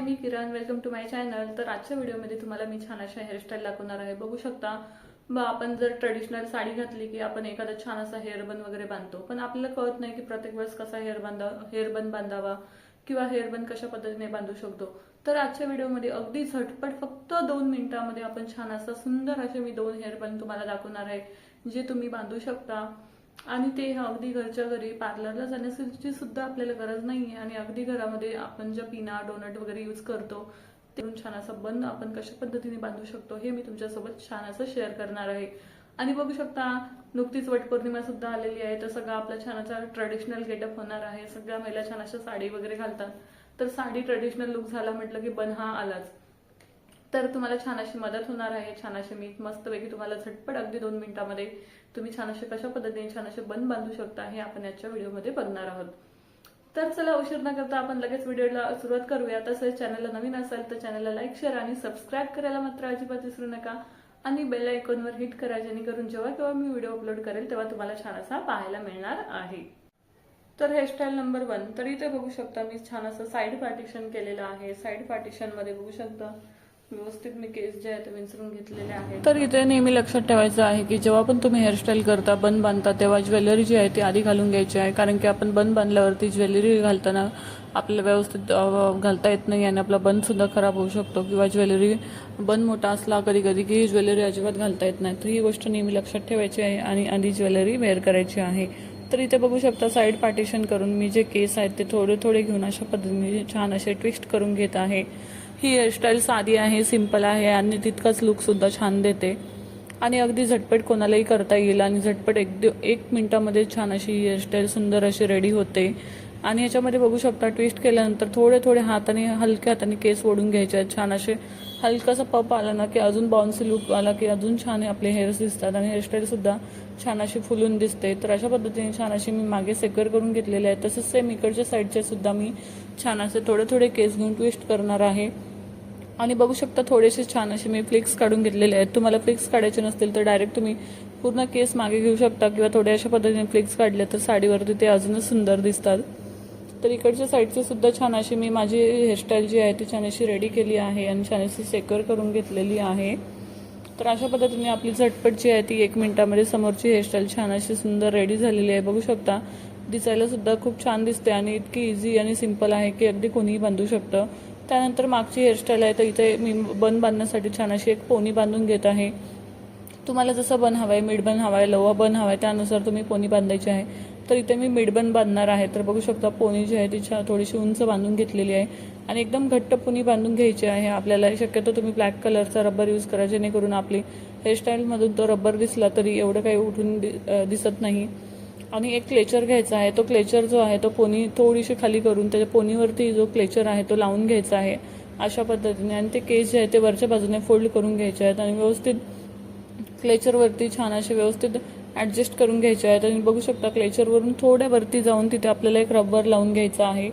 Me Kiran. Welcome to my channel तर आजच्या व्हिडिओमध्ये तुम्हाला मी छान अशा हेअरस्टाईल दाखवणार आहे. बघू शकता मग आपण जर ट्रेडिशनल साडी घातली की आपण एखादा छान असा हेअरबन वगैरे बांधतो. पण आपल्याला कळत नाही की प्रत्येक वेळेस कसा हेअर बांधा हेअरबन बांधावा किंवा हेअरबन कशा पद्धतीने बांधू शकतो. तर आजच्या व्हिडिओमध्ये अगदी झटपट फक्त दोन मिनिटांमध्ये आपण छान असा सुंदर असे मी दोन हेअरबन तुम्हाला दाखवणार आहे जे तुम्ही बांधू शकता. आणि ते अगदी घरच्या घरी पार्लरला जाण्याची सुद्धा आपल्याला गरज नाहीये. आणि अगदी घरामध्ये आपण ज्या पिना डोनट वगैरे यूज करतो ते छान असं बंद आपण कशा पद्धतीने बांधू शकतो हे मी तुमच्यासोबत छान असं शेअर करणार आहे. आणि बघू शकता नुकतीच वटपौर्णिमा सुद्धा आलेली आहे तर सगळं आपला छान असा ट्रेडिशनल गेटअप होणार आहे. सगळ्या महिला छान अशा साडी वगैरे घालतात. तर साडी ट्रेडिशनल लुक झाला म्हटलं की बन हा आलाच. तर तुम्हाला छान अशी मदत होणार आहे छान अशी मी मस्तपैकी तुम्हाला झटपट अगदी दोन मिनिटांमध्ये तुम्ही छान असे कशा पद्धतीने छान असे बंद बांधू शकता हे आपण याच्या व्हिडिओमध्ये बघणार आहोत. तर चला उशीर न करता आपण लगेच व्हिडिओला सुरुवात करूया. तसेच चॅनलला नवीन असाल तर चॅनलला लाईक शेअर आणि सबस्क्राईब करायला मात्र अजिबात विसरू नका. आणि बेल आयकॉनवर हिट करा जेणेकरून जेव्हा केव्हा मी व्हिडिओ अपलोड करेल तेव्हा तुम्हाला छान असा पाहायला मिळणार आहे. तर हेअरस्टाईल नंबर वन तर इथे बघू शकता मी छान असं साईड पार्टिशन केलेलं आहे. साईड पार्टिशनमध्ये बघू शकता व्यवस्थित मी केस जे आहे ते विंचरून घेतलेले आहेत. तर इथे नेहमी लक्षात ठेवायचं आहे की जेव्हा पण तुम्ही हेअरस्टाईल करता बन बांधता तेव्हा ज्वेलरी जी आहे ती आधी घालून घ्यायची आहे. कारण की आपण बन बांधल्यावरती ज्वेलरी घालताना आपल्याला व्यवस्थित घालता येत नाही आणि आपला बन सुद्धा खराब होऊ शकतो किंवा ज्वेलरी बन मोठा असला कधी कधी की ज्वेलरी अजिबात घालता येत नाही. तर ही गोष्ट नेहमी लक्षात ठेवायची आहे आणि आधी ज्वेलरी वेअर करायची आहे. तर इथे बघू शकता साईड पार्टिशन करून मी जे केस आहेत ते थोडे थोडे घेऊन अशा पद्धतीने छान असे ट्विस्ट करून घेत आहे. ही हेअरस्टाईल साधी आहे सिंपल आहे आणि तितकाच लुकसुद्धा छान देते. आणि अगदी झटपट कोणालाही करता येईल आणि झटपट एक एक मिनटामध्ये छान अशी हेअरस्टाईल सुंदर अशी रेडी होते. आणि याच्यामध्ये बघू शकता ट्विस्ट केल्यानंतर थोडे थोडे हाताने हलक्या हाताने केस ओढून घ्यायचे आहेत. छान असे हलकासा पप आला ना की अजून बाउन्सी लुक आला की अजून छान आपले हेअर्स दिसतात आणि हेअरस्टाईलसुद्धा छान अशी फुलून दिसते. तर अशा पद्धतीने छान अशी मी मागे सेकर करून घेतलेले आहे तसेच सेम इकडच्या साईडचे सुद्धा मी छान असे थोडे थोडे केस घेऊन ट्विस्ट करणार आहे. आणि बघू शकता थोडेसे छान असे मी फ्लिक्स काढून घेतलेले आहेत. तुम्हाला फ्लिक्स काढायचे नसतील तर डायरेक्ट तुम्ही पूर्ण केस मागे घेऊ शकता किंवा थोड्या अशा पद्धतीने फ्लिक्स काढले तर साडीवरती ते अजूनच सुंदर दिसतात. तर इकडच्या साईडचे सुद्धा छान अशी मी माझी हेअरस्टाईल जी आहे ती छान अशी रेडी केली आहे आणि छान अशी सेक्युअर करून घेतलेली आहे. तर अशा पद्धतीने आपली झटपट जी आहे ती एक मिनिटामध्ये समोरची हेअरस्टाईल छान अशी सुंदर रेडी झालेली आहे. बघू शकता दिसायला सुद्धा खूप छान दिसते आणि इतकी इझी आणि सिंपल आहे की अगदी कोणीही बांधू शकतं. त्यानंतर मागची हेअरस्टाईल आहे तर इथे मी बन बांधण्यासाठी छान अशी एक पोनी बांधून घेत आहे. तुम्हाला जसं बन हवं आहे मिड बन हवा आहे लोवा बन हवा आहे त्यानुसार तुम्ही पोनी बांधायची आहे. तर इथे मी मिडबन बांधणार आहे तर बघू शकता पोनी जी आहे ती थोडीशी उंच बांधून घेतलेली आहे. आणि एकदम घट्ट पोनी बांधून घ्यायची आहे. आपल्याला शक्यतो तुम्ही ब्लॅक कलरचा रबर यूज करा जेणेकरून आपली हेअरस्टाईलमधून तो रबर दिसला तरी एवढं काही उठून दि- दिसत नाही. आणि एक क्लेचर घ्यायचा आहे तो क्लेचर जो आहे तो पोनी थोडीशी खाली करून त्याच्या पोनीवरती जो क्लेचर आहे तो लावून घ्यायचा आहे अशा पद्धतीने. आणि ते केस जे आहे ते वरच्या बाजूने फोल्ड करून घ्यायचे आहेत आणि व्यवस्थित क्लेचरवरती छान असे व्यवस्थित ॲडजस्ट करून घ्यायचे आहेत. आणि बघू शकता क्लेचरवरून थोड्या वरती जाऊन तिथे आपल्याला एक रबर लावून घ्यायचा आहे.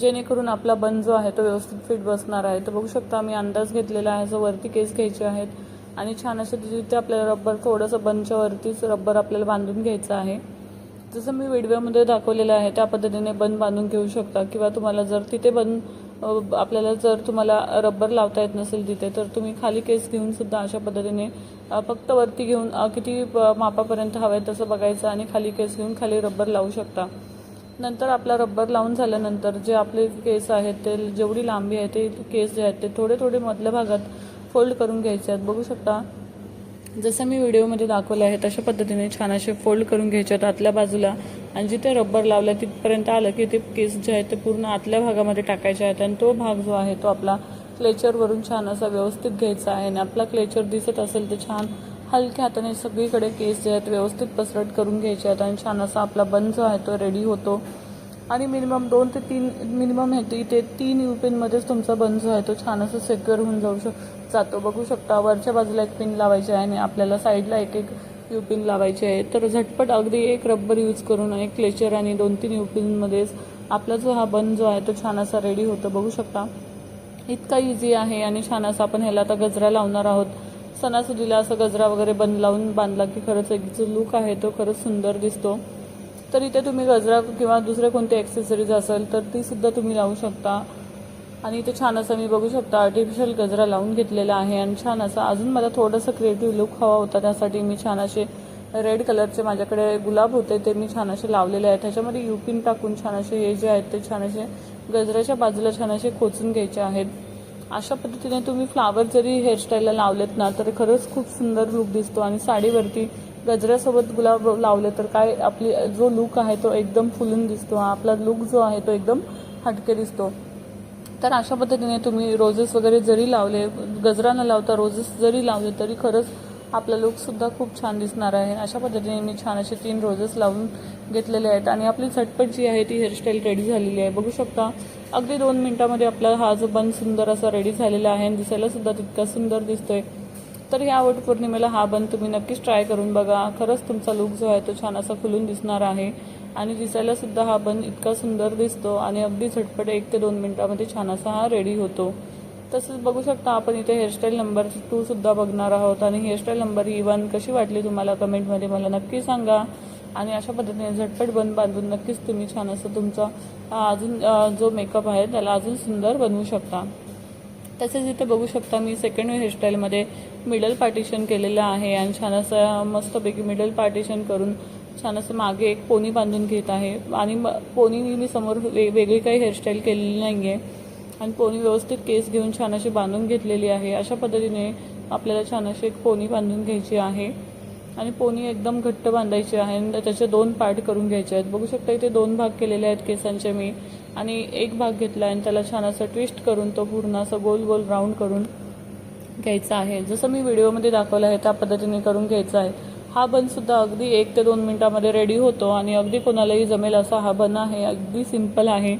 जेणेकरून आपला बन जो आहे तो व्यवस्थित फिट बसणार आहे. तर बघू शकता मी अंदाज घेतलेला आहे जो वरती केस घ्यायचे आहेत. आणि छान असं तिथे आपल्याला रबर थोडंसं बनच्या वरतीच रबर आपल्याला बांधून घ्यायचं आहे. जसं मी व्हिडिओमध्ये दाखवलेलं आहे त्या पद्धतीने बंद बांधून घेऊ शकता. किंवा तुम्हाला जर तिथे बंद आपल्याला जर तुम्हाला रबर लावता येत नसेल तिथे तर तुम्ही खाली केस घेऊन सुद्धा अशा पद्धतीने फक्त वरती घेऊन किती प- मापापर्यंत हवं तसं बघायचं आणि खाली केस घेऊन खाली रबर लावू शकता. नंतर आपला रबर लावून झाल्यानंतर जे आपले केस आहेत ते जेवढी लांबी आहे ते केस जे आहेत ते थोडे थोडे मधल्या भागात फोल्ड करून घ्यायचे आहेत. बघू शकता जसं मी व्हिडिओमध्ये दाखवलं आहे तशा पद्धतीने छान असे फोल्ड करून घ्यायचे आहेत आतल्या बाजूला. आणि जिथे रबर लावलं तिथपर्यंत आलं की ते केस जे आहेत ते पूर्ण आतल्या भागामध्ये टाकायचे आहेत. आणि तो भाग जो आहे तो आपला क्लेचरवरून छान असा व्यवस्थित घ्यायचा आहे. आणि आपला क्लेचर दिसत असेल तर छान हलक्या हाताने सगळीकडे केस जे आहेत व्यवस्थित पसरट करून घ्यायचे आहेत. आणि छान असा आपला बन जो आहे तो रेडी होतो. आणि मिनिमम दोन ते तीन मिनिमम आहे ते इथे तीन युपिनमध्येच तुमचा बन जो आहे तो छान असं सेक्युअर होऊन जाऊ शक जातो. बघू शकता वरच्या बाजूला एक पिन लावायची आहे आणि आपल्याला साईडला एक एक युपिन लावायचे आहे. तर झटपट अगदी एक रब्बर यूज करून एक क्लेचर आणि दोन तीन युपिनमध्येच आपला जो हा बन जो आहे तो छान असा रेडी होतो. बघू शकता. इतका इझी आहे आणि छान असं आपण ह्याला आता गजरा लावणार आहोत. सणासुदीला असं गजरा वगैरे बन लावून बांधला की खरंच एक जो लुक आहे तो खरंच सुंदर दिसतो. तर इथे तुम्ही गजरा किंवा दुसरे कोणते ॲक्सेसरीज असेल तर ती सुद्धा तुम्ही लावू शकता. आणि इथे छान असं मी बघू शकता आर्टिफिशियल गजरा लावून घेतलेला आहे आणि छान असा अजून मला थोडंसं क्रिएटिव्ह लुक हवा होता. त्यासाठी मी छान असे रेड कलरचे माझ्याकडे गुलाब होते ते मी छान असे लावलेले आहेत. त्याच्यामध्ये युपिन टाकून छान असे हे जे आहेत ते छान असे गजऱ्याच्या बाजूला छान असे खोचून घ्यायचे आहेत. अशा पद्धतीने तुम्ही फ्लावर जरी हेअरस्टाईलला लावलेत ना तर खरंच खूप सुंदर लुक दिसतो आणि साडीवरती गजऱ्यासोबत गुलाब लावले तर काय आपली जो लुक आहे तो एकदम फुलून दिसतो. आपला लुक जो आहे तो एकदम हटके दिसतो. तर अशा पद्धतीने तुम्ही रोजेस वगैरे जरी लावले गजरा न लावता रोजेस जरी लावले तरी खरंच आपला लुकसुद्धा खूप छान दिसणार आहे. अशा पद्धतीने मी छान असे तीन रोजेस लावून घेतलेले आहेत. आणि आपली झटपट जी आहे ती हेअरस्टाईल रेडी झालेली आहे. बघू शकता अगदी दोन मिनिटामध्ये आपला हा जो बन सुंदर असा रेडी झालेला आहे आणि दिसायला सुद्धा तितका सुंदर दिसतोय. तर या वट पौर्णिमेला हा बन तुम्ही नक्कीच ट्राय करून बघा. खरंच तुमचा लुक जो आहे तो छान असा खुलून दिसणार आहे. आणि दिसायला सुद्धा हा बन इतका सुंदर दिसतो आणि अगदी झटपट एक ते दोन मिनिटामध्ये छान असा हा रेडी होतो. तसंच बघू शकता आपण इथे हेअरस्टाईल नंबर टू सुद्धा बघणार आहोत. आणि हेअरस्टाईल नंबर ही वन कशी वाटली तुम्हाला कमेंटमध्ये मला नक्की सांगा. आणि अशा पद्धतीने झटपट बन बांधून नक्कीच तुम्ही छान असं तुमचा अजून जो मेकअप आहे त्याला अजून सुंदर बनवू शकता. तसेच इथे बघू शकता मी सेकंड हेअरस्टाईलमध्ये मिडल पार्टिशन केलेलं आहे आणि छान असं मस्तपैकी मिडल पार्टिशन करून छान असं मागे एक पोनी बांधून घेत आहे. आणि म- पोनीनी मी समोर वे वेगळी काही हेअरस्टाईल केलेली नाही आहे आणि पोनी व्यवस्थित केस घेऊन छान अशी बांधून घेतलेली आहे. अशा पद्धतीने आपल्याला छान अशी एक पोनी बांधून घ्यायची आहे. आणि पोनी एकदम घट्ट बांधायची आहे. आणि त्याचे दोन पार्ट करून घ्यायचे आहेत. बघू शकता इथे दोन भाग केलेले आहेत केसांचे मी. आणि एक भाग घेतला आणि त्याला छान असं ट्विस्ट करून तो पूर्ण असं गोल गोल राऊंड करून घ्यायचा आहे. जसं मी व्हिडिओमध्ये दाखवलं आहे त्या पद्धतीने करून घ्यायचा आहे. हा बनसुद्धा अगदी एक ते दोन मिनटामध्ये रेडी होतो आणि अगदी कोणालाही जमेल असा हा बन आहे. अगदी सिंपल आहे.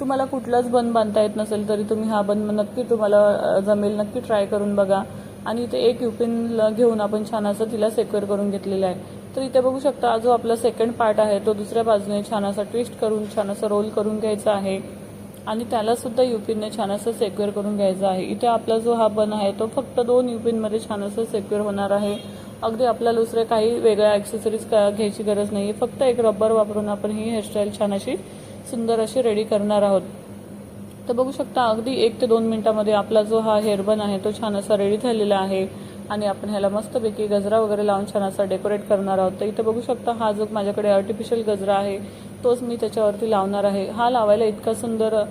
तुम्हाला कुठलाच बन बांधता येत नसेल तरी तुम्ही हा बन नक्की तुम्हाला जमेल. नक्की ट्राय करून बघा. आणि इथे एक युपिन घेऊन आपण छान असं तिला सेक्युअर करून घेतलेलं आहे. तर इथे बघू शकता जो आपला सेकंड पार्ट आहे तो दुसऱ्या बाजूने छान असा ट्विस्ट करून छान असं रोल करून घ्यायचा आहे. आणि त्याला सुद्धा युपिनने छान असं सेक्युअर करून घ्यायचा आहे. इथे आपला जो हा बन आहे तो फक्त दोन युपिनमध्ये छान असं सेक्युअर होणार आहे. अगदी आपल्याला दुसरे काही वेगळ्या ॲक्सेसरीज घ्यायची गरज नाही फक्त एक रबर वापरून आपण ही हेअरस्टाईल छान अशी सुंदर अशी रेडी करणार आहोत. तर बघू शकता अगदी एक ते दोन मिनिटामध्ये आपला जो हा हेअरबन आहे तो छान असा रेडी झालेला आहे. आणि आपण ह्याला मस्तपैकी गजरा वगैरे लावून छान असा डेकोरेट करणार आहोत. तर इथे बघू शकता हा जो माझ्याकडे आर्टिफिशियल गजरा आहे तोच मी त्याच्यावरती लावणार आहे. हा लावायला इतका सुंदर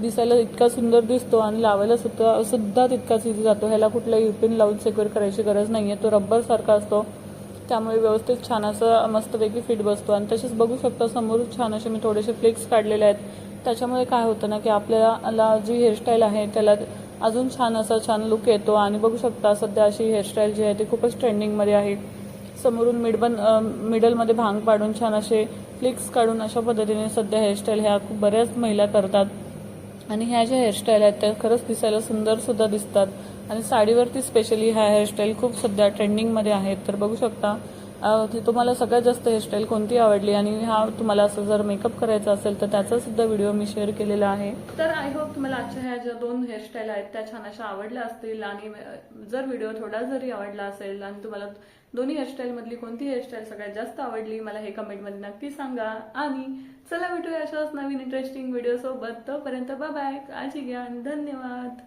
दिसायला इतका सुंदर दिसतो आणि लावायला सुद्धा सुद्धा तितकाच इझी जातो. ह्याला कुठला युपिन लावून सेक्युअर करायची गरज नाही आहे तो रब्बरसारखा असतो. त्यामुळे व्यवस्थित छान असं मस्तपैकी फिट बसतो. आणि तसेच बघू शकता समोर छान असे मी थोडेसे फ्लेक्स काढलेले आहेत. त्याच्यामुळे काय होतं ना की आपल्याला जी हेअरस्टाईल आहे त्याला अजून छान असा छान लुक येतो. आणि बघू शकता सध्या अशी हेअरस्टाईल जी आहे ती खूपच ट्रेंडिंगमध्ये आहे. समोरून मिडबन मिडलमध्ये भांग पाडून छान असे फ्लिक्स काढून अशा पद्धतीने सध्या हेअरस्टाईल ह्या खूप बऱ्याच महिला करतात. आणि ह्या ज्या हेअरस्टाईल आहेत त्या खरंच दिसायला सुंदर सुद्धा दिसतात. आणि साडीवरती स्पेशली ह्या हेअरस्टाईल खूप सध्या ट्रेंडिंगमध्ये आहेत. तर बघू शकता ती तुम्हाला सगळ्यात जास्त हेअरस्टाईल कोणती आवडली? आणि हा तुम्हाला असं जर मेकअप करायचा असेल तर त्याचा सुद्धा व्हिडिओ मी शेअर केलेला आहे. तर आय होप तुम्हाला आजच्या ह्या ज्या दोन हेअरस्टाईल आहेत त्या छान अशा आवडल्या असतील. आणि जर व्हिडिओ थोडा जरी आवडला असेल आणि तुम्हाला दोन्ही हेअरस्टाईल मधली कोणती हेअरस्टाईल सगळ्यात जास्त आवडली मला हे कमेंटमध्ये नक्की सांगा. आणि चला भेटूया अशाच नवीन इंटरेस्टिंग व्हिडिओ सोबत. तोपर्यंत बाय काळजी घ्या आणि धन्यवाद.